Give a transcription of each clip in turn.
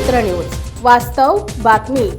भूमिपुत्र news. वास्तव बातमी.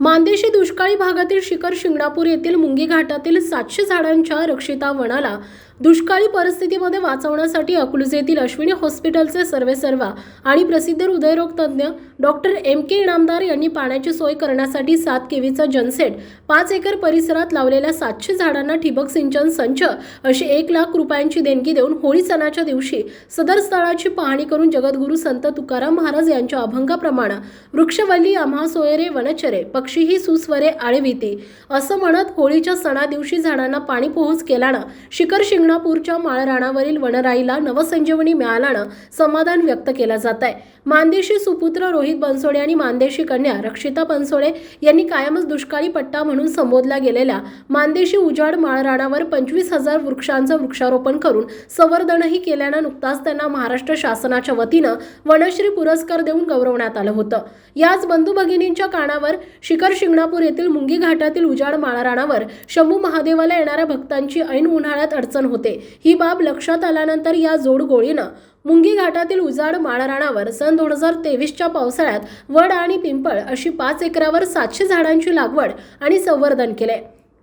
मानदेशी दुष्काळी भागातील शिखर शिंगणापूर येथील मुंगी घाटातील सातशे झाडांच्या रक्षिता वनाला दुष्काळी परिस्थितीमध्ये वाचवण्यासाठी अकलूज येथील अश्विनी हॉस्पिटलचे सर्वेसर्वा आणि प्रसिद्ध हृदयरोग तज्ज्ञ डॉक्टर एम के इनामदार यांनी पाण्याची सोय करण्यासाठी सात केवीचा जनसेट पाच एकर परिसरात लावलेल्या सातशे झाडांना ठिबक सिंचन संच अशी एक लाख रुपयांची देणगी देऊन होळी सणाच्या दिवशी सदर स्थळाची पाहणी करून जगद्गुरू संत तुकाराम महाराज यांच्या अभंगाप्रमाणे वृक्षवल्ली आम्हा सोयरे वनचरे पक्षीही सुस्वरे आळविती असं म्हणत होळीच्या सणादिवशी झाडांना पाणी पोहोच केल्यानं शिखर शिंगणापूरच्या माळराणावरील वनराईला नवसंजीवनी मिळाल्यानं समाधान व्यक्त केलं जात आहे मानदेशी सुपुत्र रोहित बनसोडे आणि मानदेशी कन्या रक्षिता बनसोडे यांनी कायमच दुष्काळी पट्टा म्हणून संबोधल्या गेलेल्या मानदेशी उजाड माळराणावर पंचवीस हजार वृक्षांचं वृक्षारोपण करून संवर्धनही केल्यानं नुकताच त्यांना महाराष्ट्र शासनाच्या वतीनं वनश्री पुरस्कार देऊन गौरवण्यात आलं होतं. याच बंधू भगिनींच्या कानावर शिखर शिंगणापूर येथील मुंगी घाटातील उजाड माळराणावर शंभू महादेवाला येणाऱ्या भक्तांची ऐन उन्हाळ्यात अडचण होती. होते. ही बाब लक्षात आल्यानंतर या जोडगोळीनं मुंगी घाटातील उजाड माळरानावर सन दोन हजार तेवीसच्या पावसाळ्यात वड आणि पिंपळ अशी पाच एकरावर सातशे झाडांची लागवड आणि संवर्धन केले.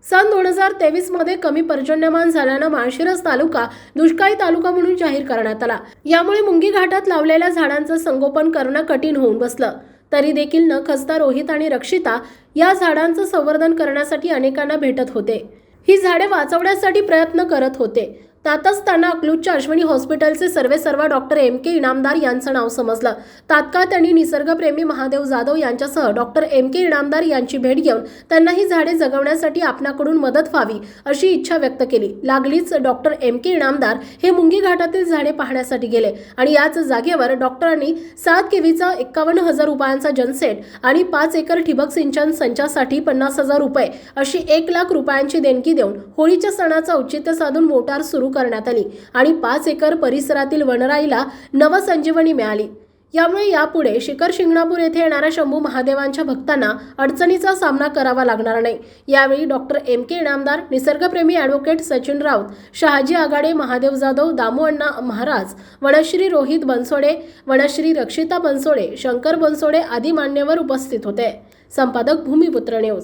सन दोन हजार तेवीसमध्ये कमी पर्जन्यमान झाल्यानं माळशिरस तालुका दुष्काळी तालुका म्हणून जाहीर करण्यात आला. यामुळे मुंगी घाटात लावलेल्या झाडांचं संगोपन करणं कठीण होऊन बसलं. तरी देखील न खचता रोहित आणि रक्षिता या झाडांचं संवर्धन करण्यासाठी अनेकांना भेटत होते. ही झाडे वाचवण्यासाठी प्रयत्न करत होते. त्यातच त्यांना अकलूजच्या अश्विनी हॉस्पिटलचे सर्वे सर्व डॉक्टर एम के इनामदार यांचं नाव समजलं. तात्काळ त्यांनी निसर्गप्रेमी महादेव जाधव यांच्यासह डॉक्टर एम के इनामदार यांची भेट घेऊन त्यांना ही झाडे जगवण्यासाठी आपणाकडून मदत व्हावी अशी इच्छा व्यक्त केली. लागलीच डॉक्टर एम के इनामदार हे मुंगी घाटातील झाडे पाहण्यासाठी गेले आणि याच जागेवर डॉक्टरांनी सात केवीचा एक्कावन्न हजार रुपयांचा जनसेट आणि पाच एकर ठिबक सिंचन संचासाठी पन्नास हजार रुपये अशी एक लाख रुपयांची देणगी देऊन होळीच्या सणाचं औचित्य साधून मोटार सुरू करण्यात आली आणि पाच एकर परिसरातील वनराईला नवसंजीवनी मिळाली. यामुळे यापुढे शिखर शिंगणापूर येथे येणाऱ्या शंभू महादेवांच्या भक्तांना अडचणीचा सामना करावा लागणार नाही. यावेळी डॉक्टर एम के इनामदार निसर्गप्रेमी ॲडव्होकेट सचिन राऊत शहाजी आघाडे महादेव जाधव दामू अण्णा महाराज वनश्री रोहित बनसोडे वनश्री रक्षिता बनसोडे शंकर बनसोडे आदी मान्यवर उपस्थित होते. संपादक भूमिपुत्र न्यूज.